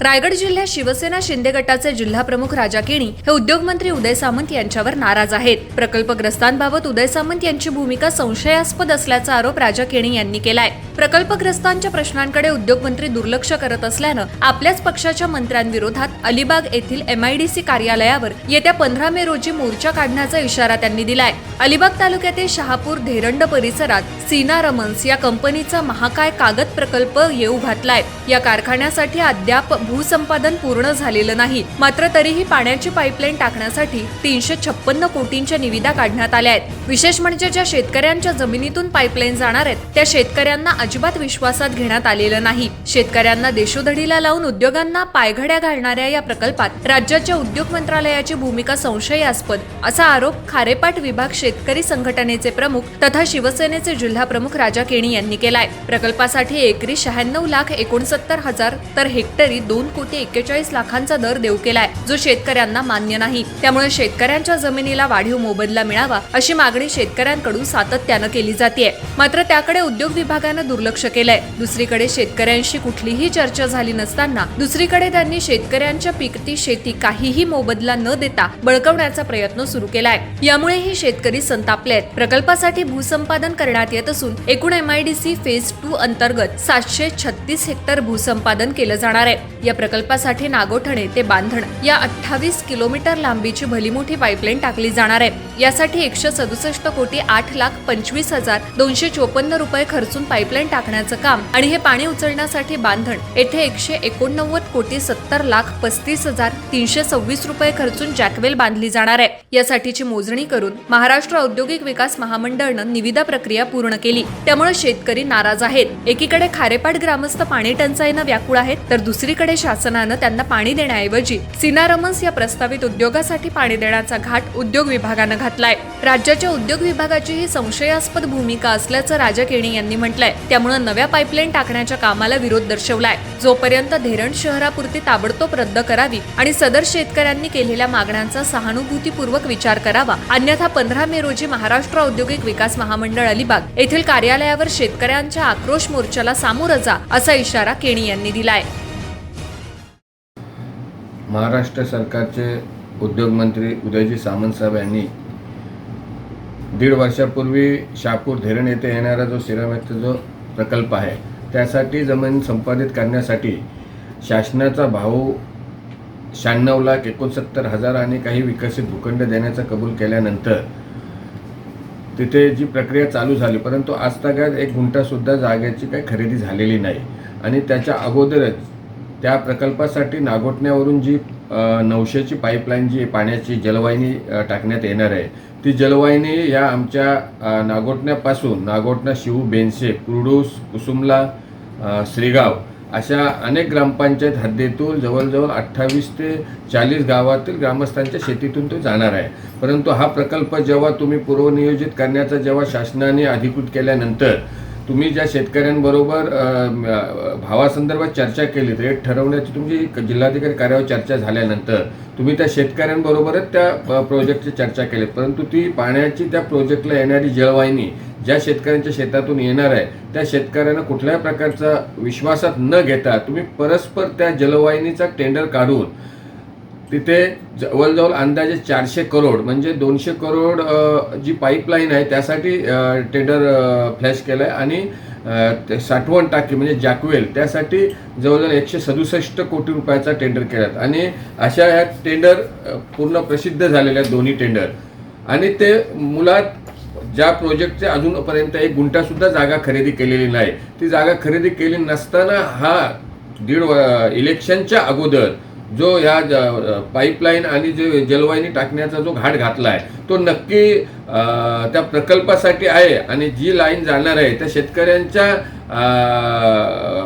रायगड जिल्ह्यात शिवसेना शिंदे गटाचे जिल्हा प्रमुख राजा केणी हे उद्योगमंत्री उदय सामंत यांच्यावर नाराज आहेत. प्रकल्पग्रस्तांबाबत उदय सामंत यांची भूमिका संशयास्पद असल्याचा आरोप राजा केणी यांनी केलाय. प्रकल्पग्रस्तांच्या प्रश्नांकडे उद्योगमंत्री दुर्लक्ष करत असल्यानं आपल्याच पक्षाच्या मंत्र्यांविरोधात अलिबाग येथील एमआयडीसी कार्यालयावर येत्या पंधरा मे रोजी मोर्चा काढण्याचा इशारा त्यांनी दिलाय. अलिबाग तालुक्यातील शहापूर धेरंड परिसरात सीना रमन्स या कंपनीचा महाकाय कागद प्रकल्प येऊ घातलाय. या कारखान्यासाठी अद्याप भूसंपादन पूर्ण झालेलं नाही. मात्र तरीही पाण्याची पाईपलाईन टाकण्यासाठी तीनशे छप्पन्न कोटींच्या निविदा काढण्यात आल्या आहेत. विशेष म्हणजे ज्या शेतकऱ्यांच्या जमिनीतून पाईपलाईन जाणार आहेत त्या शेतकऱ्यांना अजिबात विश्वासात घेण्यात आलेलं नाही. शेतकऱ्यांना देशोधडीला लावून उद्योगांना पायघड्या घालणाऱ्या या प्रकल्पात राज्याच्या उद्योग मंत्रालयाची भूमिका संशयास्पद असा आरोप खारेपाट विभाग शेतकरी संघटनेचे प्रमुख तथा शिवसेनेचे जिल्हा प्रमुख राजा केणी यांनी केलाय. प्रकल्पासाठी एकरी शहाण्णव लाख एकोणसत्तर हजार तर हेक्टरी दोन दोन कोटी एक्केचाळीस लाखांचा दर देऊ केलाय जो शेतकऱ्यांना मान्य नाही. त्यामुळे शेतकऱ्यांच्या जमिनीला वाढीव मोबदला मिळावा अशी मागणी शेतकऱ्यांकडून सातत्यानं केली जाते मात्र त्याकडे उद्योग विभागानं दुर्लक्ष केलंय. दुसरीकडे शेतकऱ्यांशी कुठलीही चर्चा झाली नसताना दुसरीकडे त्यांनी शेतकऱ्यांच्या पिकती शेती काहीही मोबदला न देता बळकवण्याचा प्रयत्न सुरू केलाय. यामुळे हे शेतकरी संतापले आहेत. प्रकल्पासाठी भूसंपादन करण्यात येत असून एकूण एमआयडीसी फेज टू अंतर्गत सातशे छत्तीस हेक्टर भूसंपादन केलं जाणार आहे. या प्रकल्पासाठी नागोठणे ते बांधण या अठ्ठावीस किलोमीटर लांबीची भलीमोठी पाईपलाईन टाकली जाणार आहे. यासाठी एकशे सदुसष्ट कोटी आठ लाख पंचवीस हजार दोनशे चोपन्न रुपये खर्चून पाईपलाईन टाकण्याचं काम आणि हे पाणी उचलण्यासाठी बांधण येथे एकशे एकोणनव्वद कोटी सत्तर लाख पस्तीस हजार तीनशे सव्वीस रुपये खर्चून जॅकवेल बांधली जाणार आहे. यासाठीची मोजणी करून महाराष्ट्र औद्योगिक विकास महामंडळनं निविदा प्रक्रिया पूर्ण केली. त्यामुळे शेतकरी नाराज आहेत. एकीकडे खारेपाट ग्रामस्थ पाणी टंचाईनं व्याकुळ आहेत तर दुसरीकडे शासनानं त्यांना पाणी देण्याऐवजी सिनारमन्स या प्रस्तावित उद्योगासाठी पाणी देण्याचा घाट उद्योग विभागानं घातलाय. राज्याच्या उद्योग विभागाची ही संशयास्पद भूमिका असल्याचं राजा केणी यांनी म्हटलंय. त्यामुळे नव्या पाईपलाईन टाकण्याच्या कामाला विरोध दर्शवलाय. जोपर्यंत धेरण शहरापुरती ताबडतोब रद्द करावी आणि सदर शेतकऱ्यांनी केलेल्या मागण्यांचा सहानुभूतीपूर्वक विचार करावा. अन्यथा पंधरा मे रोजी महाराष्ट्र औद्योगिक विकास महामंडळ अलिबाग येथील कार्यालयावर शेतकऱ्यांच्या आक्रोश मोर्चाला सामोरं जा असा इशारा केणी यांनी दिलाय. महाराष्ट्र सरकारचे उद्योगमंत्री उदयजी सामंत साहेब यांनी दीड वर्षापूर्वी शापूर धरण येथे येणारा जो सिरामिकचा जो प्रकल्प आहे त्यासाठी जमीन संपादित करण्यासाठी शासनाचा भाऊ शहाण्णव लाख एकोणसत्तर हजार आणि काही विकसित भूखंड देण्याचा कबूल केल्यानंतर तिथे जी प्रक्रिया चालू झाली परंतु आजतागायत एक गुंठासुद्धा जागेची काही खरेदी झालेली नाही. आणि त्याच्या अगोदरच त्या प्रकल्पासाठी नागोठण्यावरून जी नऊशेची पाईपलाईन जी पाण्याची जलवाहिनी टाकण्यात येणार आहे ती जलवाहिनी या आमच्या नागोटण्यापासून नागोठण्यापासून नागोठणा शिव बेनसे कुरडूस कुसुमला श्रीगाव अशा अनेक ग्रामपंचायत हद्दीतून जवळजवळ अठ्ठावीस ते चाळीस गावातील ग्रामस्थांच्या शेतीतून तो जाणार आहे. परंतु हा प्रकल्प जेव्हा तुम्ही पूर्वनियोजित करण्याचा जेव्हा शासनाने अधिकृत केल्यानंतर तुम्ही ज्या शेतकऱ्यांबरोबर भावासंदर्भात चर्चा केली रेट ठरवण्याची तुमची जिल्हाधिकारी कार्यावर चर्चा झाल्यानंतर तुम्ही त्या शेतकऱ्यांबरोबरच त्या प्रोजेक्टची चर्चा केली. परंतु ती पाण्याची त्या प्रोजेक्टला येणारी जलवाहिनी ज्या शेतकऱ्यांच्या शेतातून येणार आहे त्या शेतकऱ्यांना कुठल्याही प्रकारचा विश्वासात न घेता तुम्ही परस्पर त्या जलवाहिनीचा टेंडर काढून तिथे जवळजवळ अंदाजे चारशे करोड म्हणजे दोनशे करोड जी पाईपलाईन आहे त्यासाठी टेंडर फ्लॅश केलं आहे आणि ते साठवण टाकी म्हणजे जॅकवेल त्यासाठी जवळजवळ एकशे सदुसष्ट कोटी रुपयाचा टेंडर केला आणि अशा ह्या टेंडर पूर्ण प्रसिद्ध झालेल्या आहेत दोन्ही टेंडर आणि ते मुलात ज्या प्रोजेक्टचे अजूनपर्यंत एक गुंठासुद्धा जागा खरेदी केलेली नाही. ती जागा खरेदी केली नसताना हा दीड इलेक्शनच्या अगोदर जो ह्या ज- पाईपलाईन आणि जे जलवाहिनी टाकण्याचा जो घाट घातला आहे तो नक्की त्या प्रकल्पासाठी आहे आणि जी लाईन जाणार आहे त्या शेतकऱ्यांच्या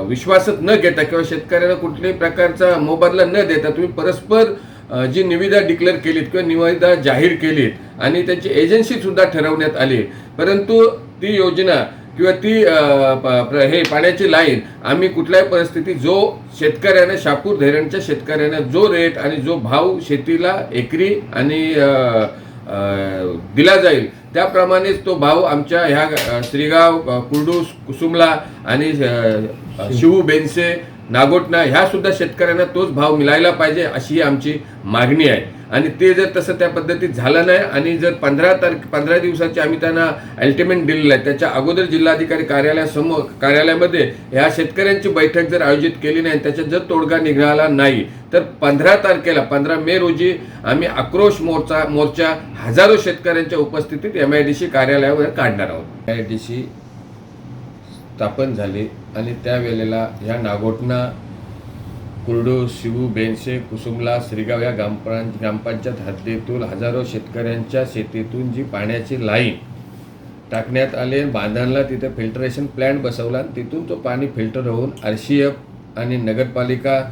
विश्वासात न घेता किंवा शेतकऱ्यांना कुठल्याही प्रकारचा मोबदला न देता तुम्ही परस्पर जी निविदा डिक्लेअर केलीत किंवा निविदा जाहीर केलीत आणि त्याची एजन्सीसुद्धा ठरवण्यात आली. परंतु ती योजना किंवा ती प- प्र- हे पाण्याची लाईन आम्ही कुठल्याही परिस्थितीत जो शेतकऱ्याने शापूर धरणच्या शेतकऱ्याने जो रेट आणि जो भाव शेतीला एकरी आणि दिला जाईल त्याप्रमाणेच तो भाव आमच्या ह्या श्रीगाव कुर्डूस कुसुमला आणि शिवू बेनसे नागोटना ह्या सुद्धा शेतकऱ्यांना तोच भाव मिळायला पाहिजे अशी आमची मागणी आहे. आणि ते जर तसं त्या पद्धतीत झालं नाही आणि जर पंधरा तारखे पंधरा दिवसाची आम्ही त्यांना अल्टिमेट दिलेलं आहे त्याच्या अगोदर जिल्हाधिकारी कार्यालयासमोर कार्यालयामध्ये ह्या शेतकऱ्यांची बैठक जर आयोजित केली नाही त्याच्यात जर तोडगा निघाला नाही तर पंधरा तारखेला पंधरा मे रोजी आम्ही आक्रोश मोर्चा मोर्चा हजारो शेतकऱ्यांच्या उपस्थितीत एम आय डी सी कार्यालयावर काढणार आहोत. एम आय डी सी स्थापन झाली आणि त्यावेळेला ह्या नागोटणा कुर्डू शिवू बेनसे कुसुमला श्रीगाव या ग्रामपं ग्रामपंचायत हद्दीतून हजारो शेतकऱ्यांच्या शेतीतून जी पाण्याची लाईन टाकण्यात आले बांधणला तिथे फिल्टरेशन प्लॅन्ट बसवला आणि तिथून तो पाणी फिल्टर होऊन आर सी एफ आणि नगरपालिका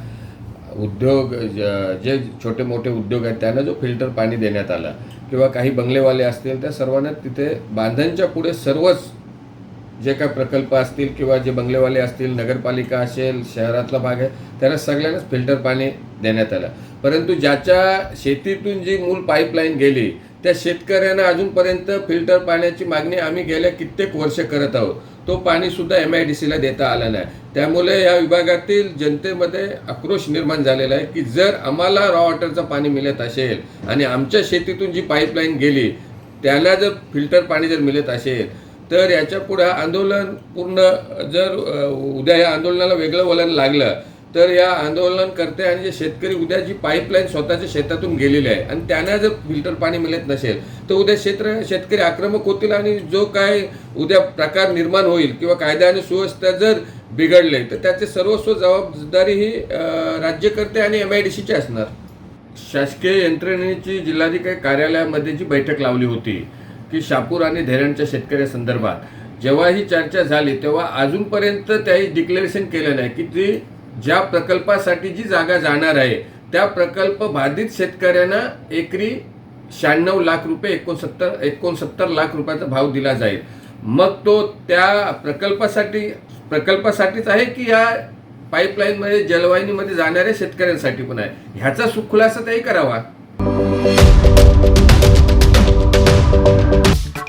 उद्योग ज- जे छोटे मोठे उद्योग आहेत त्यांना जो फिल्टर पाणी देण्यात आला. किंवा काही बंगलेवाले असतील त्या सर्वांना तिथे बांधणच्या पुढे सर्वच जे काय प्रकल्प असतील किंवा जे बंगलेवाले असतील नगरपालिका असेल शहरातला भाग आहे त्यांना सगळ्यांनाच फिल्टर पाणी देण्यात आलं. परंतु ज्याच्या शेतीतून जी मूळ पाईपलाईन गेली त्या शेतकऱ्यांना अजूनपर्यंत फिल्टर पाण्याची मागणी आम्ही गेल्या कित्येक वर्ष करत आहोत. तो पाणीसुद्धा एम आय डी सीला देता आला नाही. त्यामुळे या विभागातील जनतेमध्ये आक्रोश निर्माण झालेला आहे की जर आम्हाला रॉ वॉटरचं पाणी मिळत असेल आणि आमच्या शेतीतून जी पाईपलाईन गेली त्याला जर फिल्टर पाणी जर मिळत असेल तर याच्यापुढे आंदोलन पूर्ण जर उद्या या आंदोलनाला वेगळं वळण लागलं तर या आंदोलनकर्ते आणि जे शेतकरी उद्या जी पाईपलाईन स्वतःच्या शेतातून गेलेली आहे आणि त्यांना जर फिल्टर पाणी मिळत नसेल तर उद्या क्षेत्र शेतकरी आक्रमक होतील आणि जो काय उद्या प्रकार निर्माण होईल किंवा कायदा आणि सुव्यवस्था जर बिघडले तर त्याचे सर्वस्व जबाबदारी ही राज्यकर्ते आणि एम आय डी सीची असणार. शासकीय यंत्रणेची जिल्हाधिकारी कार्यालयामध्ये जी बैठक लावली होती की शापूर आणि धैरणच्या शेतकऱ्यासंदर्भात जेव्हा ही चर्चा झाली तेव्हा अजूनपर्यंत त्याही डिक्लेरेशन केलं नाही की ती ज्या प्रकल्पासाठी जी जागा जाणार आहे त्या प्रकल्प बाधित शेतकऱ्यांना एकरी शहाण्णव लाख रुपये एकोणसत्तर एकोणसत्तर लाख रुपयाचा भाव दिला जाईल. मग तो त्या प्रकल्पासाठी प्रकल्पासाठीच आहे की या पाईपलाईनमध्ये जलवाहिनीमध्ये जाणाऱ्या शेतकऱ्यांसाठी पण आहे? ह्याचा सुखुलासा त्याही करावा.